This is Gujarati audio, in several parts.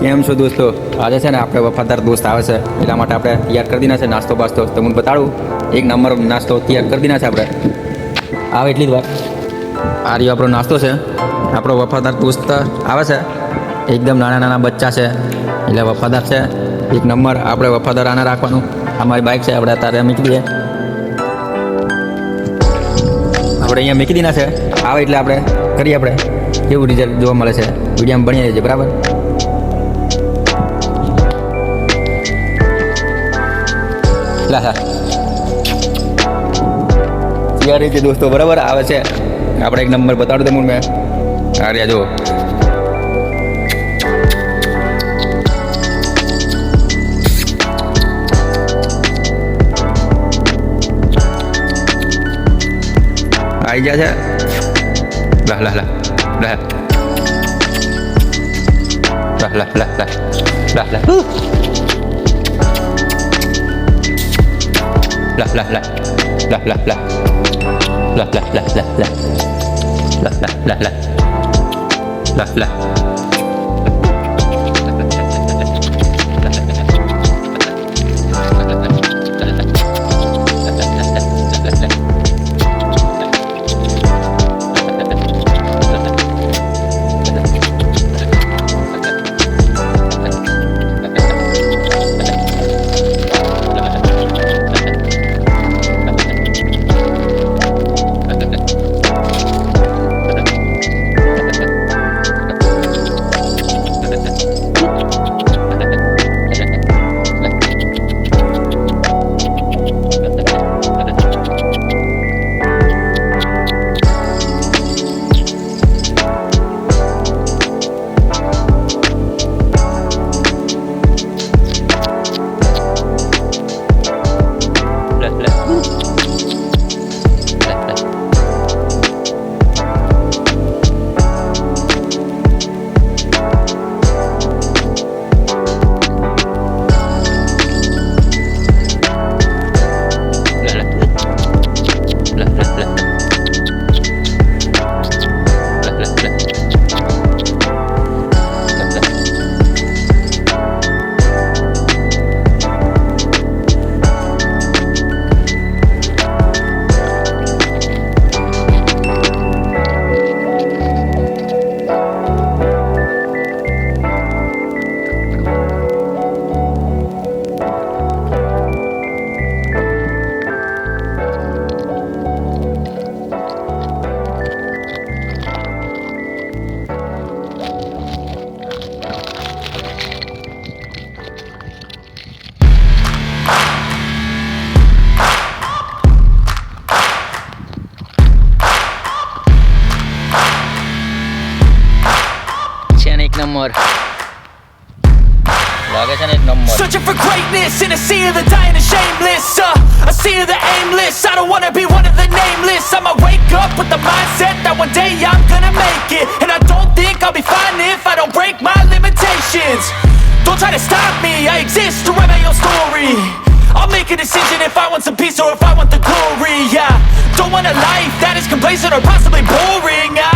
કેમ છો દોસ્તો? આજે છે ને આપણે વફાદાર દોસ્ત આવે છે. એટલા માટે આપણે તૈયાર કરી દીધા છે નાસ્તો બાસ્તો. તો હું બતાડું, એક નંબર નાસ્તો તૈયાર કરી દીધા છે આપણે. આવે એટલી જ વાત. આ રહ્યો આપણો નાસ્તો છે. આપણો વફાદાર દોસ્ત આવે છે. એકદમ નાના નાના બચ્ચા છે. એટલે વફાદાર છે. એક નંબર આપણે વફાદાર આને રાખવાનું. અમારી બાઇક છે, આપણે અત્યારે મૂકી દઈએ. આપણે અહીંયા મૂકી દીધા છે. આવે એટલે આપણે કરીએ આપણે. કેવું રિઝલ્ટ જોવા મળે છે? વિડીયોમાં બની છીએ બરાબર? લા હા. યાર છે દોસ્તો બરાબર આવે છે. આપણે એક નંબર બતાડો તમને મેં. આ રહ્યા જો આવી ગયા છે. લા લા લા. લા લા લા લા લા લા. Lah, lah, lah. Lah, lah, lah. Lah, lah, lah, lah, lah. Lah, lah, lah, lah. Lah, lah. Number Searching for greatness in a sea of the dying and shameless uh, A sea of the aimless. I don't wanna be one of the nameless. I'ma wake up with the mindset That one day I'm gonna make it. And I don't think I'll be fine if I don't break my limitations. Don't try to stop me. I exist to write my own story. I'll make a decision if I want some peace or if I want the glory, yeah. Don't want a life that is complacent or possibly boring, I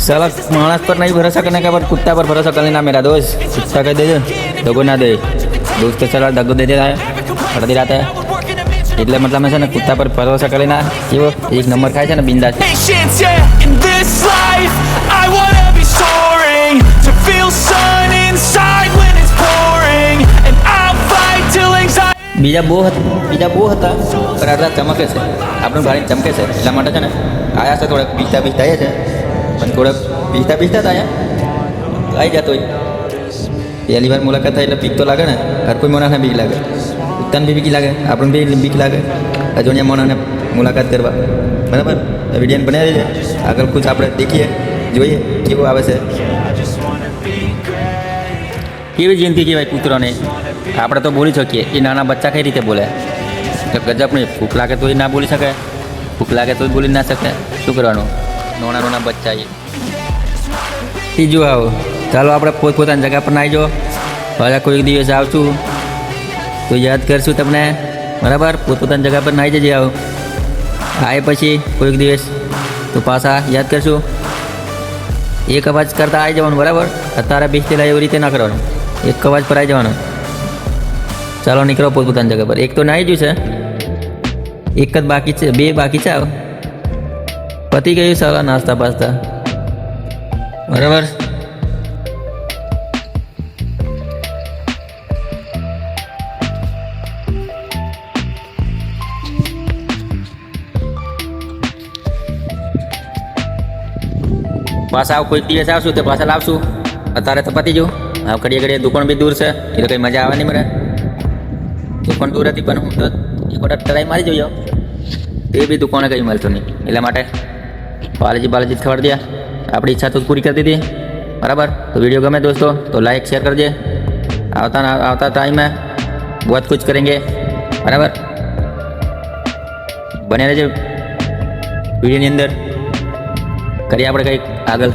साला माणस पर नहीं भरोसा करने का पर कुत्ता पर भरोसा कर लेना मेरा दोस्त कुत्ता कह दे दगो ना दे दोस्त चला दगो दे देता है અડધી રાતે એટલે મતલબ છે ને કુત્તા પર ભરોસા કરી ના કેવો એક નંબર ખાય છે ને બિંદાસ Patience, yeah. In this life, I wanna be soaring to feel sun inside when it's pouring, and I બીજા બહુ હતા બીજા બહુ હતા પણ આટલા ચમકે છે આપણું ગાડી ચમકે છે એટલા માટે છે ને આયા છે થોડાક બીજતા બીજતા આવ્યા છે પણ થોડાક પીસતા પીસતા હતા અહીંયા આવી જતો પહેલી વાર મુલાકાત થાય એટલે પીક તો લાગે ને હર કોઈ મોનાને બીક લાગે ઉત્તાન બી બીક લાગે આપણને બી બીક લાગે અજોણિયા મોનાને મુલાકાત કરવા બરાબર વીડિયો બનાવી છે આગળ કુછ આપણે દેખીએ જોઈએ કેવું આવે છે કેવી જિંદગી કહેવાય કૂતરોને આપણે તો બોલી શકીએ એ નાના બચ્ચા કઈ રીતે બોલે તો ગજબ નહીં ભૂખ લાગે તો એ ના બોલી શકે ભૂખ લાગે તો બોલી ના શકે શું કરવાનું નાના નોના બચ્ચા એ ત્રીજું આવો. ચાલો આપણે પોતપોતાની જગ્યા પર નાહી જો. પાછા કોઈક દિવસ આવશું. તો યાદ કરશું તમને. બરાબર? પોતપોતાની જગ્યા પર નાહી જજે આવો. આવે પછી કોઈક દિવસ. તો પાછા યાદ કરશું. એક અવાજ કરતાં આવી જવાનું, બરાબર? અત્યારે બેસતેલા એવી રીતે ના કરવાનું. એક અવાજ પર આવી જવાનું. ચાલો નીકળો પોતપોતાની જગ્યા પર. એક તો નાહી જ છે. એક જ બાકી છે. બે બાકી છે આવ. પતી ગયું સારા નાસ્તા પાસ્તા? બરાબર? પાછા આવ કોઈક દિવસ આવશું તો પાછા લાવશું. અત્યારે તો પતી જવું આવ ઘડીએ ઘડીએ દુકાન બી દૂર છે. એટલે કંઈ મજા આવે નહીં મને દુકાન દૂર હતી પણ હું તો એક વખત ટ્રાય મારી જોઈએ એ બી દુકાને કંઈ મળતું નહીં. એટલા માટે બાલાજી બાલાજી ખબર દે આપણી ઈચ્છા તો પૂરી કરી દીધી બરાબર તો વિડીયો ગમે દોસ્તો તો લાઈક શેર કરજે આવતા આવતા ટાઈમે बहुत कुछ करेंगे બરાબર બને રહેજો વિડીયોની અંદર કરીએ આપણે કંઈક આગળ